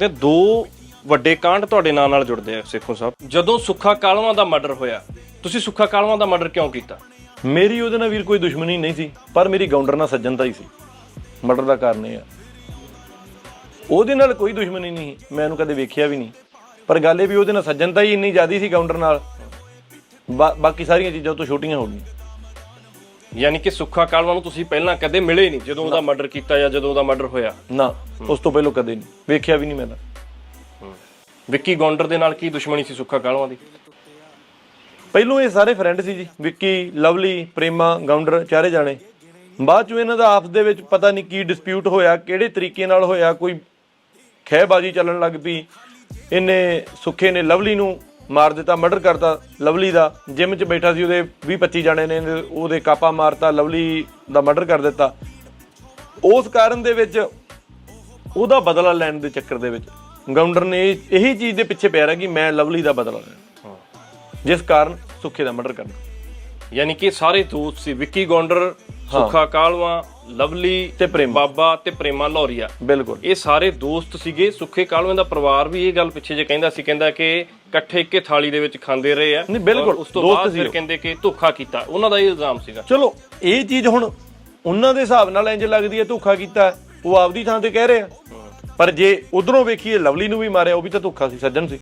ਤੇ ਦੋ ਵੱਡੇ ਕਾਂਡ ਤੁਹਾਡੇ ਨਾਂ ਨਾਲ ਜੁੜਦੇ ਆ ਸੇਖੋਂ ਸਾਹਿਬ। ਜਦੋਂ ਸੁੱਖਾ ਕਾਲਵਾਂ ਦਾ ਮਰਡਰ ਹੋਇਆ ਤੁਸੀਂ ਸੁੱਖਾ ਕਾਲਵਾਂ ਦਾ ਮਰਡਰ ਕਿਉਂ ਕੀਤਾ? ਮੇਰੀ ਉਹਦੇ ਨਾਲ ਵੀਰ ਕੋਈ ਦੁਸ਼ਮਣੀ ਨਹੀਂ ਸੀ ਪਰ ਮੇਰੀ ਗਾਉਂਡਰ ਨਾਲ ਸੱਜਣਤਾ ਹੀ ਸੀ। ਮਰਡਰ ਦਾ ਕਾਰਨ ਇਹ ਆ। ਉਹਦੇ ਨਾਲ ਕੋਈ ਦੁਸ਼ਮਣੀ ਨਹੀਂ ਸੀ, ਮੈਂ ਉਹਨੂੰ ਕਦੇ ਵੇਖਿਆ ਵੀ ਨਹੀਂ। ਪਰ ਗੱਲ ਇਹ ਵੀ ਉਹਦੇ ਨਾਲ ਸੱਜਣਤਾ ਹੀ ਇੰਨੀ ਜ਼ਿਆਦੀ ਸੀ ਗਾਉਂਡਰ ਨਾਲ ਬਾਕੀ ਸਾਰੀਆਂ ਚੀਜ਼ਾਂ ਉਹ ਤੋਂ ਛੋਟੀਆਂ ਹੋ ਗਈਆਂ। ਯਾਨੀ ਕਿ ਸੁੱਖਾ ਕਾਲਵਾਂ ਨੂੰ ਤੁਸੀਂ ਪਹਿਲਾਂ ਕਦੇ ਮਿਲੇ ਨਹੀਂ ਜਦੋਂ ਉਹਦਾ ਮਰਡਰ ਕੀਤਾ ਜਾਂ ਜਦੋਂ ਉਹਦਾ ਮਰਡਰ ਹੋਇਆ? ਨਾ ਉਸ ਤੋਂ ਪਹਿਲਾਂ ਕਦੇ ਨਹੀਂ। ਵੇਖਿਆ ਵੀ ਨਹੀਂ ਮੈਂ ਤਾਂ। ਵਿੱਕੀ ਗੌਂਡਰ ਦੇ ਨਾਲ ਕੀ ਦੁਸ਼ਮਣੀ ਸੀ ਸੁੱਖਾ ਕਾਲਵਾਂ ਦੀ? ਪਹਿਲੋਂ ਇਹ ਸਾਰੇ ਫਰੈਂਡ ਸੀ ਜੀ। ਵਿੱਕੀ ਲਵਲੀ ਪ੍ਰੇਮਾ ਗਾਉਂਡਰ ਚਾਰੇ ਜਾਣੇ। ਬਾਅਦ ਚ ਇਹਨਾਂ ਦਾ ਆਪਸ ਦੇ ਵਿੱਚ ਪਤਾ ਨਹੀਂ ਕੀ ਡਿਸਪਿਊਟ ਹੋਇਆ ਕਿਹੜੇ ਤਰੀਕੇ ਨਾਲ ਹੋਇਆ ਕੋਈ ਖਹਿਬਾਜ਼ੀ ਚੱਲਣ ਲੱਗ ਪਈ। ਇਹਨੇ ਸੁੱਖੇ ਨੇ ਲਵਲੀ ਨੂੰ ਮਾਰ ਦਿੱਤਾ ਮਰਡਰ ਕਰਤਾ ਲਵਲੀ ਦਾ। ਜਿਮ 'ਚ ਬੈਠਾ ਸੀ ਉਹਦੇ 20 25 ਜਾਣੇ ਨੇ ਉਹਦੇ ਕਾਪਾ ਮਾਰਤਾ ਲਵਲੀ ਦਾ ਮਰਡਰ ਕਰ ਦਿੱਤਾ। ਉਸ ਕਾਰਨ ਦੇ ਵਿੱਚ ਉਹਦਾ ਬਦਲਾ ਲੈਣ ਦੇ ਚੱਕਰ ਦੇ ਵਿੱਚ ਗਾਉਂਡਰ ਨੇ ਇਹ- ਇਹੀ ਚੀਜ਼ ਦੇ ਪਿੱਛੇ ਪਿਆ ਰਿਹਾ ਕਿ ਮੈਂ ਲਵਲੀ ਦਾ ਬਦਲਾ ਲੈਣਾ। ਜਿਸ ਕਾਰਨ ਸੁੱਖੇ ਦਾ ਮਰਡਰ ਕਰਨਾ। ਯਾਨੀ ਕਿ ਸਾਰੇ ਦੋਸਤ ਸੀ। ਵਿੱਕੀ ਗੌਂਡਰ ਸੁੱਖਾ ਕਾਲਵਾਂ ਲਵਲੀ ਤੇ ਪ੍ਰੇਮ। ਬਾਬਾ ਤੇ ਪ੍ਰੇਮਾ ਲੋਰੀਆ। ਬਿਲਕੁਲ। ਇਹ ਸਾਰੇ ਦੋਸਤ ਸੀਗੇ ਸੁੱਖੇ ਕਾਲਵੇਂ ਦਾ ਪਰਿਵਾਰ ਵੀ ਇਹ ਗੱਲ ਪਿੱਛੇ ਜੇ ਕਹਿੰਦਾ ਸੀ ਕਹਿੰਦਾ ਕਿ ਇਕੱਠੇ ਇੱਕੇ ਥਾਲੀ ਦੇ ਵਿੱਚ ਖਾਂਦੇ ਰਹੇ ਆ। ਨਹੀਂ, ਬਿਲਕੁਲ, ਉਸ ਤੋਂ ਬਾਅਦ ਫਿਰ। ਕਹਿੰਦੇ ਕਿ ਧੋਖਾ ਕੀਤਾ। ਉਹਨਾਂ ਦਾ ਇਹ ਇਲਜ਼ਾਮ ਸੀਗਾ। ਚਲੋ ਇਹ ਚੀਜ਼ ਹੁਣ ਉਹਨਾਂ ਦੇ ਹਿਸਾਬ ਨਾਲ ਇੰਜ ਲੱਗਦੀ ਹੈ ਧੋਖਾ ਕੀਤਾ ਉਹ ਆਪਦੀ ਥਾਂ ਤੇ ਕਹਿ ਰਹੇ ਆ। ਪਰ ਜੇ ਉਧਰੋਂ ਵੇਖੀਏ ਲਵਲੀ ਨੂੰ ਵੀ ਮਾਰਿਆ ਉਹ ਵੀ ਤਾਂ ਧੋਖਾ ਸੀ ਸੱਜਣ ਸੀ।